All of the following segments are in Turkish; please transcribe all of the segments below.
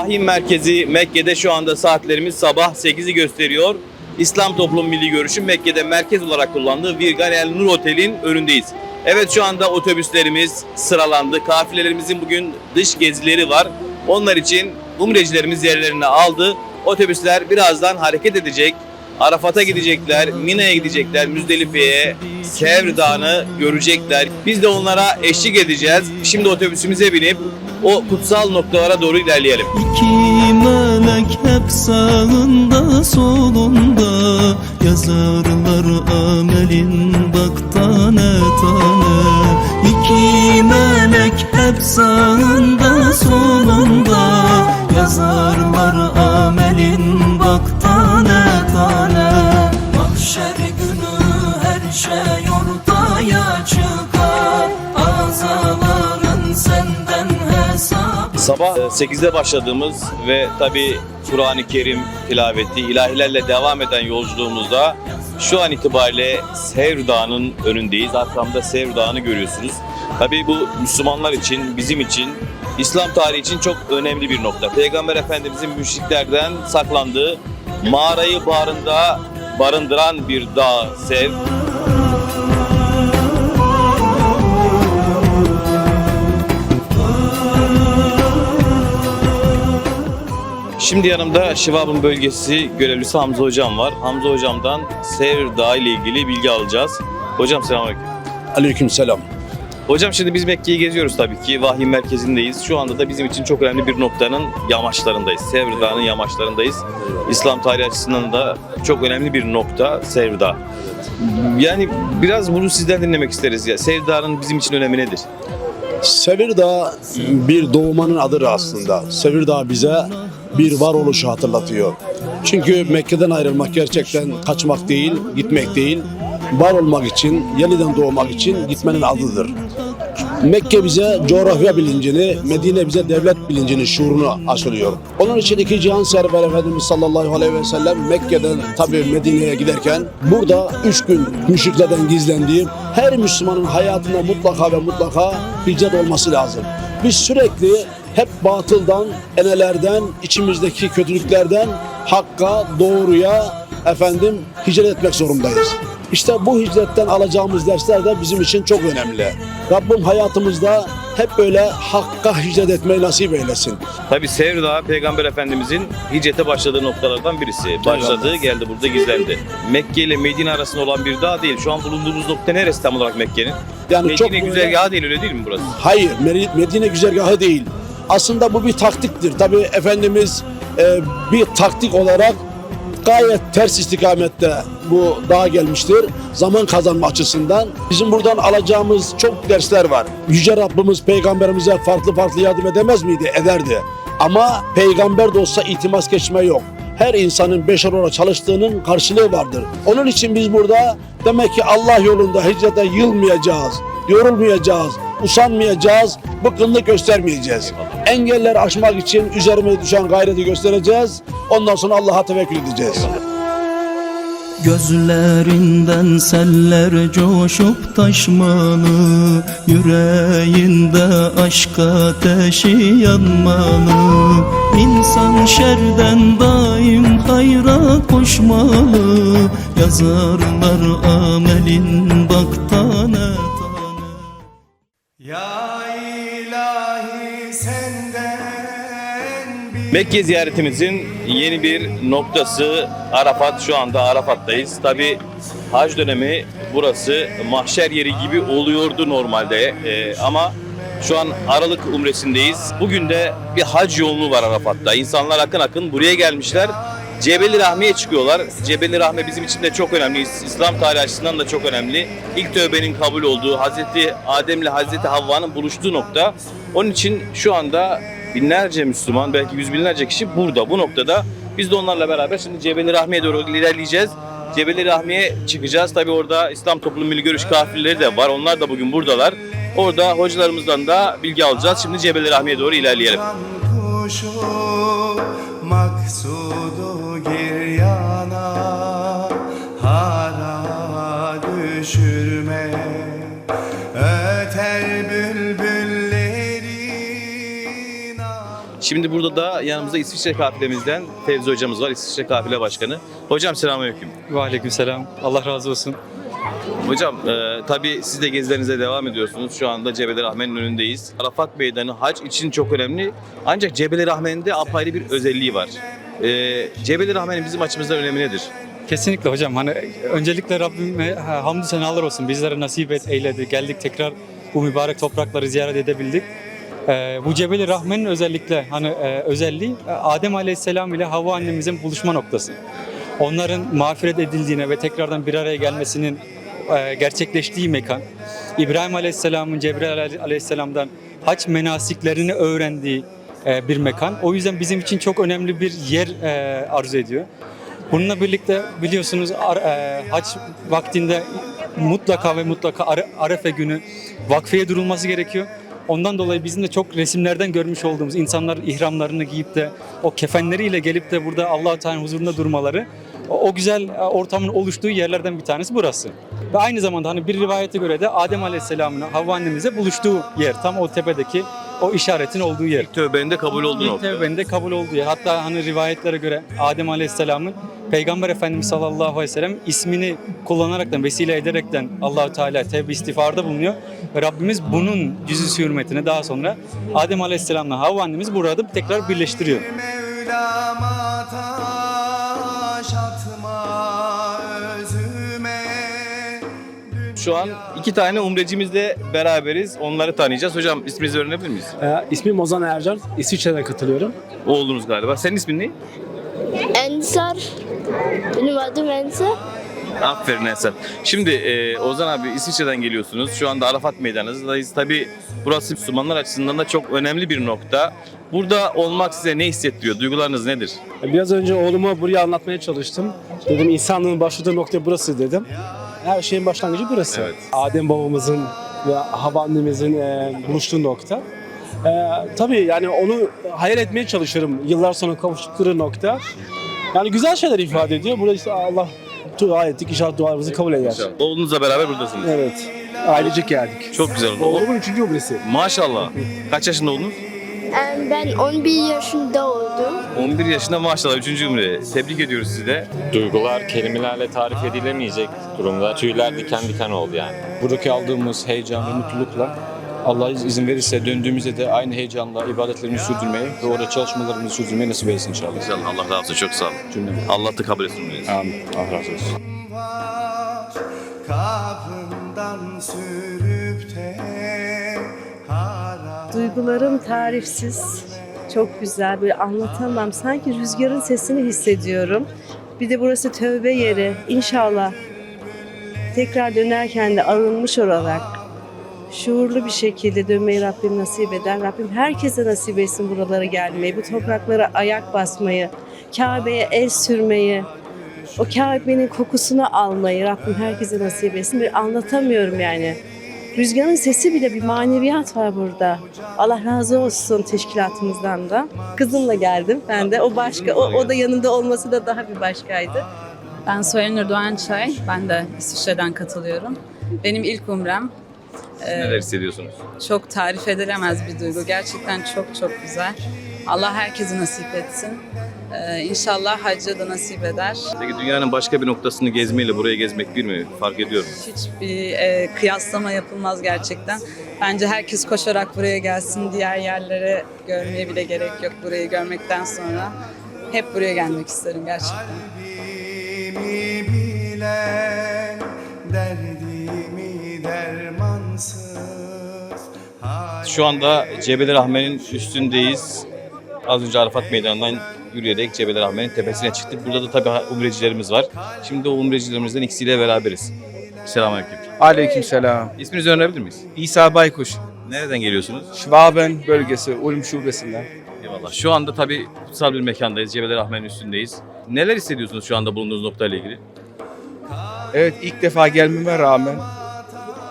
Vahiy merkezi Mekke'de şu anda saatlerimiz sabah 8'i gösteriyor. İslam Toplum Milli Görüşü Mekke'de merkez olarak kullandığı Virgan El Nur Otel'in önündeyiz. Evet şu anda otobüslerimiz sıralandı. Kafilelerimizin bugün dış gezileri var. Onlar için umrecilerimiz yerlerini aldı. Otobüsler birazdan hareket edecek. Arafat'a gidecekler, Mina'ya gidecekler, Müzdelife'ye, Sevr Dağı'nı görecekler. Biz de onlara eşlik edeceğiz. Şimdi otobüsümüze binip o kutsal noktalara doğru ilerleyelim. İki melek hep sağında solunda Yazarlar amelin bak tane tane İki melek hep sağında solunda Yazarlar amelin bak tane tane Mahşer günü her şey ortaya çıkar Azaların senden hesap Sabah e, 8'de başladığımız ve tabi Kur'an-ı Kerim tilaveti, ilahilerle devam eden yolculuğumuzda şu an itibariyle Sevr Dağı'nın önündeyiz. Arkamda Sevr Dağı'nı görüyorsunuz. Tabi bu Müslümanlar için, bizim için, İslam tarihi için çok önemli bir nokta. Peygamber Efendimizin müşriklerden saklandığı mağarayı barında barındıran bir dağ Sevr. Şimdi yanımda Şivab'ın bölgesi görevlisi Hamza Hocam var. Hamza Hocam'dan Sevr Dağı ile ilgili bilgi alacağız. Hocam selamünaleyküm. Aleykümselam. Hocam şimdi biz Mekke'yi geziyoruz tabii ki. Vahiy merkezindeyiz. Şu anda da bizim için çok önemli bir noktanın yamaçlarındayız. Sevr Dağı'nın yamaçlarındayız. İslam tarihi açısından da çok önemli bir nokta Sevr Dağı. Yani biraz bunu sizden dinlemek isteriz ya. Sevr Dağı'nın bizim için önemi nedir? Sevirdağ bir doğmanın adıdır aslında. Sevirdağ bize bir varoluşu hatırlatıyor. Çünkü Mekke'den ayrılmak gerçekten kaçmak değil, gitmek değil. Var olmak için, yeniden doğmak için gitmenin adıdır. Mekke bize coğrafya bilincini, Medine bize devlet bilincini, şuurunu aşılıyor. Onun için iki cihan server Efendimiz sallallahu aleyhi ve sellem Mekke'den tabii Medine'ye giderken burada üç gün müşriklerden gizlendiği her Müslümanın hayatında mutlaka ve mutlaka hicret olması lazım. Biz sürekli hep batıldan, enelerden, içimizdeki kötülüklerden hakka, doğruya efendim hicret etmek zorundayız. İşte bu hicretten alacağımız dersler de bizim için çok önemli. Rabbim hayatımızda hep böyle hakka hicret etmeyi nasip eylesin. Tabii Sevr Dağı Peygamber Efendimizin hicrete başladığı noktalardan birisi. Başladı, geldi burada gizlendi. Mekke ile Medine arasında olan bir dağ değil. Şu an bulunduğumuz nokta neresi tam olarak Mekke'nin? Yani Medine çok böyle- güzergahı değil öyle değil mi burası? Hayır, Medine güzergahı değil. Aslında bu bir taktiktir. Tabii Efendimiz e, bir taktik olarak gayet ters istikamette bu dağa gelmiştir. Zaman kazanma açısından. Bizim buradan alacağımız çok dersler var. Yüce Rabbimiz peygamberimize farklı farklı yardım edemez miydi? Ederdi. Ama peygamber de olsa itimas geçme yok. Her insanın beşer olarak çalıştığının karşılığı vardır. Onun için biz burada demek ki Allah yolunda hicrete yılmayacağız, yorulmayacağız, usanmayacağız, bıkkınlık göstermeyeceğiz. Engelleri aşmak için üzerimize düşen gayreti göstereceğiz. Ondan sonra Allah'a tevekkül edeceğiz. Gözlerinden seller coşup taşmalı Yüreğinde aşk ateşi yanmalı İnsan şerden daim hayra koşmalı Yazarlar amelin bak Mekke ziyaretimizin yeni bir noktası Arafat. Şu anda Arafat'tayız. Tabi hac dönemi burası mahşer yeri gibi oluyordu normalde. Ee, ama şu an Aralık umresindeyiz. Bugün de bir hac yoğunluğu var Arafat'ta. İnsanlar akın akın buraya gelmişler. Cebeli Rahmi'ye çıkıyorlar. Cebeli Rahmi bizim için de çok önemli. İslam tarihi açısından da çok önemli. İlk tövbenin kabul olduğu, Hazreti Adem ile Hazreti Havva'nın buluştuğu nokta. Onun için şu anda binlerce Müslüman, belki yüz binlerce kişi burada, bu noktada. Biz de onlarla beraber şimdi Cebeli Rahmi'ye doğru ilerleyeceğiz. Cebeli Rahmi'ye çıkacağız. Tabi orada İslam Toplum Milli Görüş kafileleri de var. Onlar da bugün buradalar. Orada hocalarımızdan da bilgi alacağız. Şimdi Cebeli Rahmi'ye doğru ilerleyelim. kuşu maksudu giryana hara düşürme öter bülbüllerin Şimdi burada da yanımızda İsviçre kafilemizden Fevzi hocamız var. İsviçre kafile başkanı. Hocam selamünaleyküm. Ve aleykümselam. Allah razı olsun. Hocam e, tabii siz de gezilerinize devam ediyorsunuz. Şu anda Cebeli Rahmen'in önündeyiz. Arafat Meydanı hac için çok önemli. Ancak Cebeli Rahmen'in de apayrı bir özelliği var. E, Cebeli Rahmen'in bizim açımızdan önemi nedir? Kesinlikle hocam. Hani öncelikle Rabbime ha, hamdü senalar olsun. Bizlere nasip et, eyledi. Geldik tekrar bu mübarek toprakları ziyaret edebildik. Ee, bu Cebeli Rahmen'in özellikle hani e, özelliği e, Adem Aleyhisselam ile Havva annemizin buluşma noktası. Onların mağfiret edildiğine ve tekrardan bir araya gelmesinin e, gerçekleştiği mekan. İbrahim Aleyhisselam'ın Cebrail Aleyhisselam'dan haç menasiklerini öğrendiği bir mekan. O yüzden bizim için çok önemli bir yer e, arzu ediyor. Bununla birlikte biliyorsunuz e, hac vaktinde mutlaka ve mutlaka Are- Arefe günü vakfeye durulması gerekiyor. Ondan dolayı bizim de çok resimlerden görmüş olduğumuz insanlar ihramlarını giyip de o kefenleriyle gelip de burada Allah-u Teala'nın huzurunda durmaları o, güzel e, ortamın oluştuğu yerlerden bir tanesi burası. Ve aynı zamanda hani bir rivayete göre de Adem Aleyhisselam'ın Havva annemize buluştuğu yer. Tam o tepedeki o işaretin olduğu yer. Tövbenin de kabul olduğu İlk nokta. tevbenin de kabul olduğu yer. Hatta hani rivayetlere göre Adem Aleyhisselam'ın Peygamber Efendimiz sallallahu aleyhi ve sellem ismini kullanaraktan, vesile ederekten Allahu Teala tevbe istiğfarda bulunuyor. Ve Rabbimiz bunun yüzü hürmetine daha sonra Adem Aleyhisselam'la Havva annemiz burada tekrar birleştiriyor. Mevlama taş Şu an iki tane umrecimizle beraberiz. Onları tanıyacağız. Hocam isminizi öğrenebilir miyiz? Ee, ismim Ozan Ercan. İsviçre'den katılıyorum. Oğlunuz galiba. Senin ismin ne? Ensar. Benim adım Ensar. Aferin Esat. Şimdi e, Ozan abi İsviçre'den geliyorsunuz. Şu anda Arafat Meydanı'ndayız. Tabi burası Müslümanlar açısından da çok önemli bir nokta. Burada olmak size ne hissettiriyor? Duygularınız nedir? Biraz önce oğluma burayı anlatmaya çalıştım. Dedim insanlığın başladığı nokta burası dedim. Her şeyin başlangıcı burası. Evet. Adem babamızın ve Havva annemizin e, buluştuğu nokta. E, tabii yani onu hayal etmeye çalışırım yıllar sonra kavuştukları nokta. Yani güzel şeyler ifade ediyor. Burada işte Allah dua ettik. İnşallah dualarımızı kabul eder. Oğlunuzla beraber buradasınız. Evet. Ailecek geldik. Çok güzel oldu. Oğlumun üçüncü umresi. Maşallah. Kaç yaşında oldunuz? Ben 11 yaşında oldum. 11 yaşında maşallah 3. Umre. Tebrik ediyoruz sizi de. Duygular kelimelerle tarif edilemeyecek durumda. Tüyler diken diken oldu yani. buradaki aldığımız heyecan ve mutlulukla Allah iz- izin verirse döndüğümüzde de aynı heyecanla ibadetlerimizi sürdürmeyi ve orada çalışmalarımızı sürdürmeyi nasip etsin inşallah. İnşallah Allah razı olsun. Çok sağ olun. Cümlemize. Allah da kabul etsin. Amin. Allah razı olsun. var Kapından sürüp de Duygularım tarifsiz. Çok güzel. Böyle anlatamam. Sanki rüzgarın sesini hissediyorum. Bir de burası tövbe yeri. İnşallah tekrar dönerken de arınmış olarak şuurlu bir şekilde dönmeyi Rabbim nasip eder. Rabbim herkese nasip etsin buralara gelmeyi, bu topraklara ayak basmayı, Kabe'ye el sürmeyi, o Kabe'nin kokusunu almayı Rabbim herkese nasip etsin. Bir anlatamıyorum yani. Rüzgarın sesi bile bir maneviyat var burada. Allah razı olsun teşkilatımızdan da. Kızımla geldim ben de. O başka, o, o da yanında olması da daha bir başkaydı. Ben Soyanur Doğançay. Ben de İsviçre'den katılıyorum. Benim ilk umrem. Ee, Neler hissediyorsunuz? çok tarif edilemez bir duygu. Gerçekten çok çok güzel. Allah herkese nasip etsin. Ee, inşallah hacca da nasip eder. Peki dünyanın başka bir noktasını gezmeyle buraya gezmek bir mi? Fark ediyor mu? Hiçbir e, kıyaslama yapılmaz gerçekten. Bence herkes koşarak buraya gelsin. Diğer yerlere görmeye bile gerek yok burayı görmekten sonra. Hep buraya gelmek isterim gerçekten. Kalbimi bilen derdimi dermansız Şu anda Cebeli Rahmen'in üstündeyiz. Az önce Arafat Meydanı'ndan yürüyerek Cebeli Rahmen'in tepesine çıktık. Burada da tabii umrecilerimiz var. Şimdi o umrecilerimizden ikisiyle beraberiz. Selamünaleyküm. Aleykümselam. İsminizi öğrenebilir miyiz? İsa Baykuş, Nereden geliyorsunuz? Schwaben bölgesi, Ulm şubesinden. Eyvallah. Şu anda tabii kutsal bir mekandayız. Cebeli Rahmen'in üstündeyiz. Neler hissediyorsunuz şu anda bulunduğunuz noktayla ilgili? Evet ilk defa gelmeme rağmen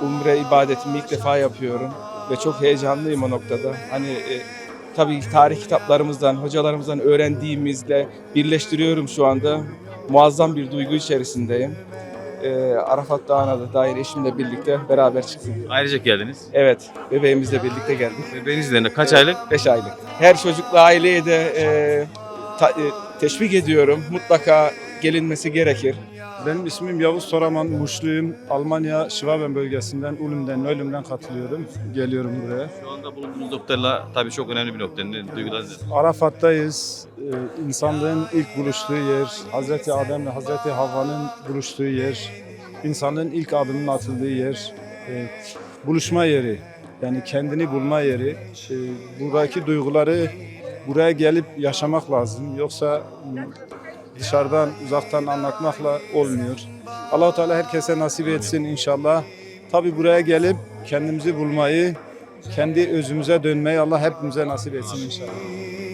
Umre ibadetimi ilk defa yapıyorum ve çok heyecanlıyım o noktada. Hani e, tabii tarih kitaplarımızdan, hocalarımızdan öğrendiğimizle birleştiriyorum şu anda. Muazzam bir duygu içerisindeyim. e, Arafat Dağı'na da dair eşimle birlikte beraber çıktık. Ayrıca geldiniz. Evet, bebeğimizle birlikte geldik. Bebeğiniz de kaç aylık? 5 aylık. Her çocukla aileye de e, ta- e, teşvik ediyorum. Mutlaka gelinmesi gerekir. Benim ismim Yavuz Toraman, Muşluyum. Almanya Şivaben bölgesinden, Ulm'den, Nölüm'den katılıyorum. Geliyorum buraya. Şu anda bulunduğunuz noktalarla tabii çok önemli bir nokta. Duygularınız? Arafat'tayız. Ee, insanlığın ilk buluştuğu yer, Hazreti Adem ve Hazreti Havva'nın buluştuğu yer, insanlığın ilk adımının atıldığı yer, ee, buluşma yeri. Yani kendini bulma yeri. Ee, buradaki duyguları buraya gelip yaşamak lazım. Yoksa dışarıdan, uzaktan anlatmakla olmuyor. Allah-u Teala herkese nasip etsin inşallah. Tabi buraya gelip kendimizi bulmayı, kendi özümüze dönmeyi Allah hepimize nasip etsin inşallah.